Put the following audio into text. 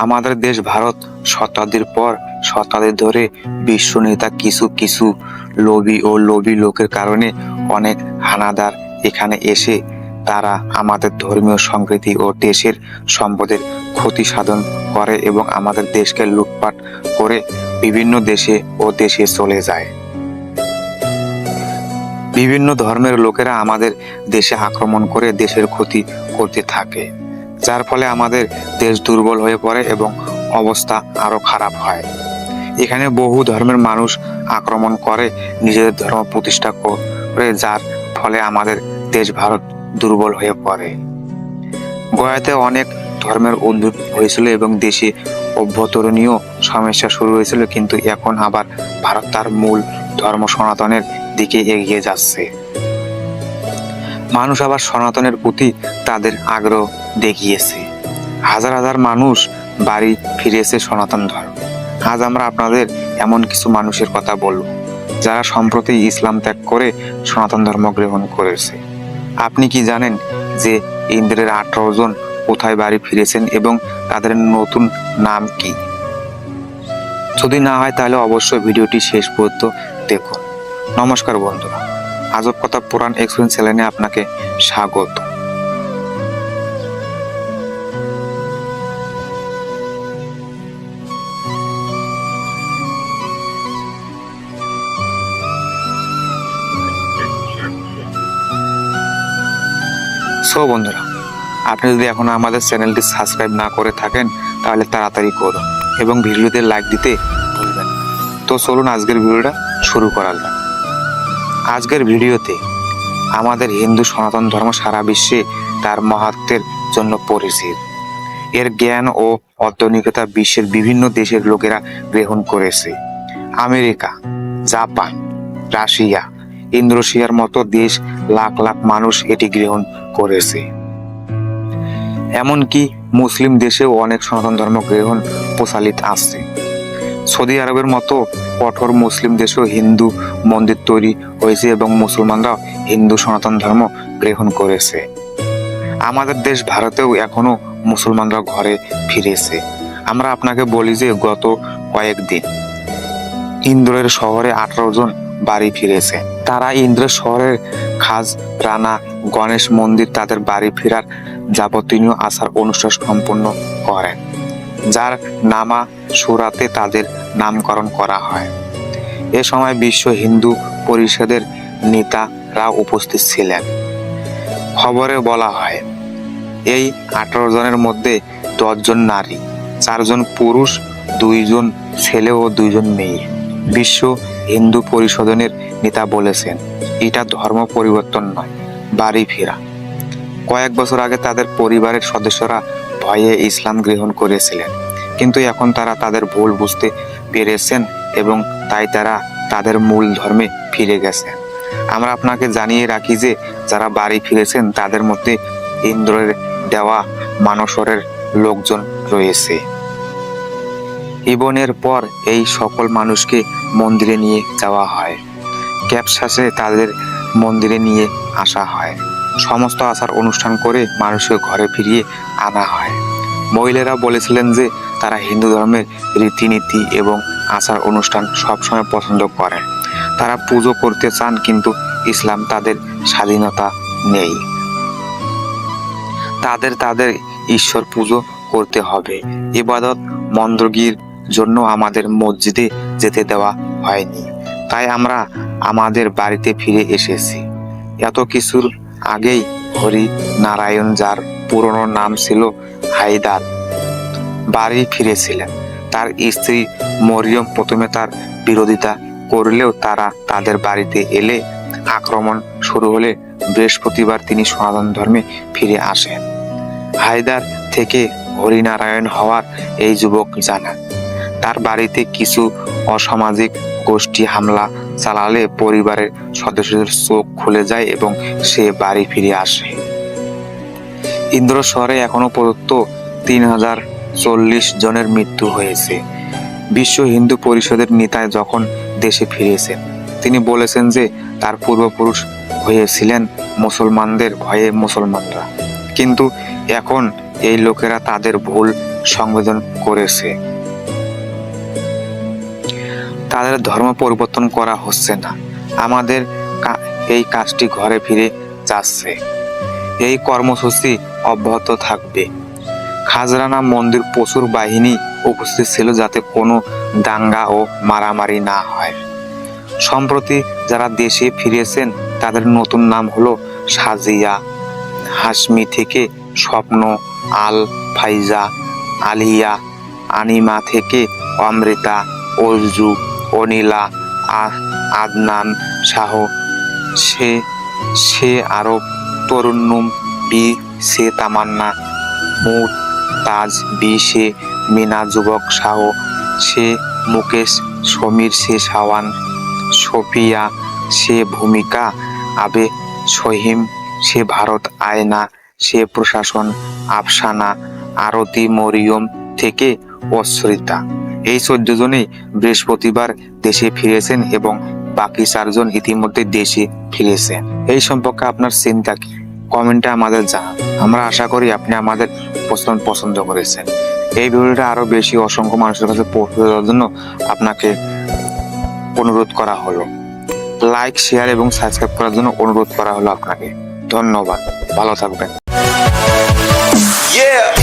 আমাদের দেশ ভারত শতাব্দীর পর শতাব্দী ধরে বিশ্ব নেতা কিছু কিছু লোভী ও লোভী লোকের কারণে অনেক হানাদার এখানে এসে তারা আমাদের ধর্মীয় সংস্কৃতি ও দেশের সম্পদের ক্ষতি সাধন করে এবং আমাদের দেশকে লুটপাট করে বিভিন্ন দেশে ও দেশে চলে যায়। বিভিন্ন ধর্মের লোকেরা আমাদের দেশে আক্রমণ করে দেশের ক্ষতি করতে থাকে। যার ফলে আমাদের দেশ দুর্বল হয়ে পড়ে এবং অবস্থা আরও খারাপ হয়। এখানে বহু ধর্মের মানুষ আক্রমণ করে নিজেদের ধর্ম প্রতিষ্ঠা করে, যার ফলে আমাদের দেশ ভারত দুর্বল হয়ে পড়ে। গয়াতে অনেক ধর্মের উদ্ভব হয়েছিল এবং দেশে অভ্যন্তরীণ সমস্যা শুরু হয়েছিল, কিন্তু এখন আবার ভারত তার মূল ধর্ম সনাতনের দিকে এগিয়ে যাচ্ছে। মানুষ আবার সনাতনের প্রতি তাদের আগ্রহ দেখিয়েছে। হাজার হাজার মানুষ বাড়ি ফিরেছে সনাতন ধর্ম। আজ আমরা আপনাদের এমন কিছু মানুষের কথা বলব, যারা সম্প্রতি ইসলাম ত্যাগ করে সনাতন ধর্ম গ্রহণ করেছে। আপনি কি জানেন যে ইন্দ্রের আঠারো জন কোথায় বাড়ি ফিরেছেন এবং তাদের নতুন নাম কি? যদি না হয় তাহলে অবশ্যই ভিডিওটি শেষ পর্যন্ত দেখুন। নমস্কার বন্ধুরা, আজব কথা পুরাণ এক্সপিরিয়েন্স চ্যানেলে আপনাকে স্বাগত। সো বন্ধুরা, আপনি যদি এখন আমাদের চ্যানেলটি সাবস্ক্রাইব না করে থাকেন, তাহলে তাড়াতাড়ি করুন এবং ভিডিওতে লাইক দিতে ভুলবেন তো চলুন আজকের ভিডিওটা শুরু করা যাক। আজকের ভিডিওতে আমাদের হিন্দু সনাতন ধর্ম সারা বিশ্বে তার মহাত্মের জন্য পরিচিত। এর জ্ঞান ও অর্থনিকতা বিশ্বের বিভিন্ন দেশের লোকেরা গ্রহণ করেছে। আমেরিকা, জাপান, রাশিয়া ইন্দোনেশিয়ার মতো দেশ লাখ লাখ মানুষ এটি গ্রহণ করেছে। এমনকি মুসলিম দেশেও অনেক সনাতন ধর্ম গ্রহণ প্রচালিত আছে। সৌদি আরবের মতো কঠোর মুসলিম দেশেও হিন্দু মন্দির তৈরি হয়েছে এবং মুসলমানরাও হিন্দু সনাতন ধর্ম গ্রহণ করেছে। আমাদের দেশ ভারতেও এখনও মুসলমানরা ঘরে ফিরেছে। আমরা আপনাকে বলি যে গত কয়েকদিন ইন্দ্রের শহরে আঠারো জন বাড়ি ফিরেছে। তারা ইন্দ্র শহরের খাজ, রানা, গণেশ মন্দির তাদের বাড়ি ফেরার যাবতীয় আচার অনুষ্ঠান সম্পন্ন করেন, যার নামা সুরাতে তাদের নামকরণ করা হয়। এ সময় বিশ্ব হিন্দু পরিষদের নেতারা উপস্থিত ছিলেন। খবরে বলা হয়, এই আঠারো জনের মধ্যে দশজন নারী, চারজন পুরুষ, দুইজন ছেলে ও দুইজন মেয়ে। বিশ্ব হিন্দু পরিশোধনের নেতা বলেছেন, এটা ধর্ম পরিবর্তন নয়, বাড়ি ফেরা। কয়েক বছর আগে তাদের পরিবারের সদস্যরা ভয়ে ইসলাম গ্রহণ করেছিলেন, কিন্তু এখন তারা তাদের ভুল বুঝতে পেরেছেন এবং তাই তারা তাদের মূল ধর্মে ফিরে গেছেন। আমরা আপনাকে জানিয়ে রাখি যে, যারা বাড়ি ফিরেছেন, তাদের মধ্যে ইন্দ্রের দেওয়া মানসরের লোকজন রয়েছে। ইবনের পর এই সকল মানুষকে মন্দিরে নিয়ে যাওয়া হয়। ক্যাপসাসে তাদের মন্দিরে নিয়ে আসা হয়। সমস্ত আচার অনুষ্ঠান করে মানুষকে ঘরে ফিরিয়ে আনা হয়। মহিলারা বলেছিলেন যে তারা হিন্দু ধর্মের রীতিনীতি এবং আচার অনুষ্ঠান সবসময় পছন্দ করে। তারা পুজো করতে চান কিন্তু ইসলাম তাদের স্বাধীনতা নেই। তাদের তাদের ঈশ্বর পুজো করতে হবে। ইবাদত মন্দ্রগির জন্য আমাদের মসজিদে যেতে দেওয়া হয়নি। তাই আমরা আমাদের বাড়িতে ফিরে এসেছি। এত কিছুর আগেই হরি নারায়ণ যার পুরনো নাম ছিল হায়দার, বাড়ি ফিরেছিলেন। তার স্ত্রী মরিয়ম প্রথমে তার বিরোধিতা করলেও তারা তাদের বাড়িতে এলে আক্রমণ শুরু হলে বৃহস্পতিবার তিনি সনাতন ধর্মে ফিরে আসেন। হায়দার থেকে হরিনারায়ণ হওয়ার এই যুবক জানান তার বাড়িতে কিছু অসামাজিক গোষ্ঠী হামলা চালালে পরিবারের সদস্যদের চোখ খুলে যায় এবং সে বাড়ি ফিরে আসে। ইন্দ্র শহরে এখনও পর্যন্ত তিন হাজার চল্লিশ জনের মৃত্যু হয়েছে। বিশ্ব হিন্দু পরিষদের নেতায় যখন দেশে ফিরেছেন, তিনি বলেছেন যে তার পূর্বপুরুষ হয়েছিলেন মুসলমানদের ভয়ে মুসলমানরা। কিন্তু এখন এই লোকেরা তাদের ভুল সংবেদন করেছে। তাদের ধর্ম পরিবর্তন করা হচ্ছে না। আমাদের এই কাজটি ঘরে ফিরে যাচ্ছে। এই কর্মসূচি অব্যাহত থাকবে। খাজরানা মন্দির প্রচুর বাহিনী উপস্থিত ছিল যাতে কোনো দাঙ্গা ও মারামারি না হয়। সম্প্রতি যারা দেশে ফিরেছেন, তাদের নতুন নাম হলো সাজিয়া। হাসমি থেকে স্বপ্ন, আল ফাইজা, আলিয়া, আনিমা থেকে অমৃতা, অর্জু অনিলা আদনান শাহ, সে সে আরও তরুণুম, বি, সে তামান্না মুট তাজ, বি, সে মিনা যুবক শাহ, সে মুকেশ, সমীর, সে সাওয়ান সোফিয়া, সে ভূমিকা, আবে সহিম, সে ভারত আয়না, সে প্রশাসন, আফসানা, আরতি মরিয়ম থেকে অশ্রিতা। এই চোদ্দ জনেই বৃহস্পতিবার দেশে ফিরেছেন এবং বাকি চারজন ইতিমধ্যে দেশে ফিরেছেন। এই সম্পর্কে আপনার চিন্তা কি? কমেন্টে আমাদের জানান। আমরা আশা করি আপনি আমাদের পছন্দ পছন্দ করেছেন। এই ভিডিওটা আরও বেশি অসংখ্য মানুষের কাছে পৌঁছে দেওয়ার জন্য আপনাকে অনুরোধ করা হলো। লাইক, শেয়ার এবং সাবস্ক্রাইব করার জন্য অনুরোধ করা হলো আপনাকে। ধন্যবাদ। ভালো থাকবেন। Yeah.